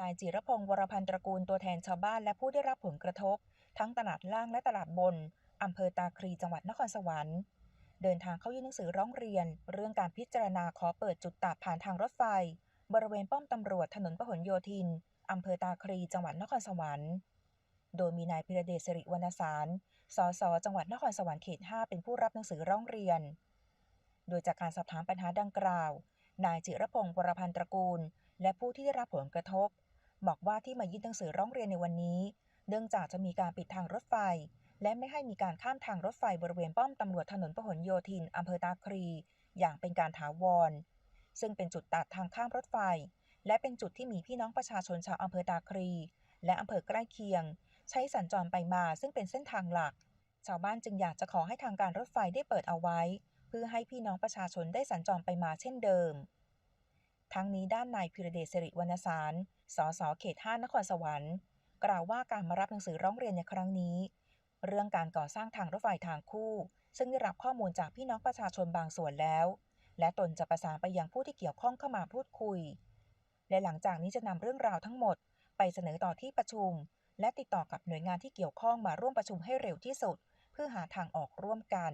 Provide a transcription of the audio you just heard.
นายจิรพงศ์วรพันธ์ตระกูลตัวแทนชาวบ้านและผู้ได้รับผลกระทบ ทั้งตลาดล่างและตลาดบน อำเภอตาคลีจังหวัดนครสวรรค์ เดินทางเข้ายื่นหนังสือร้องเรียน เรื่องการพิจารณาขอเปิดจุดตัดผ่านทางรถไฟ บริเวณป้อมตำรวจถนนพหลโยธิน อำเภอตาคลีจังหวัดนครสวรรค์ โดยมีนายพิระเดชสิริวรรณสาร สส จังหวัดนครสวรรค์เขต 5 เป็นผู้รับหนังสือร้องเรียน โดยจากการสอบถามปัญหาดังกล่าว นายจิรพงศ์วรพันธ์ตระกูล และผู้ที่ได้รับผลกระทบ บอกว่าที่มายื่นหนังสือร้องเรียนในวันนี้ เนื่องจากจะมีการปิดทางรถไฟ และไม่ให้มีการข้ามทางรถไฟบริเวณป้อมตำรวจถนนพหลโยธินอำเภอตาคลีอย่างเป็นการถาวร ซึ่งเป็นจุดตัดทางข้ามรถไฟ และเป็นจุดที่มีพี่น้องประชาชนชาวอำเภอตาคลีและอำเภอใกล้เคียง ใช้สัญจรไปมาซึ่งเป็นเส้นทางหลัก ชาวบ้านจึงอยากจะขอให้ทางการรถไฟได้เปิดเอาไว้ พื่อให้พี่น้องประชาชนได้สัญจรไปมาเช่นเดิม ทั้งนี้ด้านนายพิรเดชสิริวรรณสาร สสเขต5นครสวรรค์ กล่าวว่าการมารับหนังสือร้องเรียนในครั้งนี้ เรื่องการก่อสร้างทางรถไฟทางคู่ ซึ่งได้รับข้อมูลจากพี่น้องประชาชนบางส่วนแล้ว และตนจะประสานไปยังผู้ที่เกี่ยวข้องเข้ามาพูดคุย และหลังจากนี้จะนำเรื่องราวทั้งหมด ไปเสนอต่อที่ประชุม และติดต่อกับหน่วยงานที่เกี่ยวข้องมาร่วมประชุมให้เร็วที่สุด เพื่อหาทางออกร่วมกัน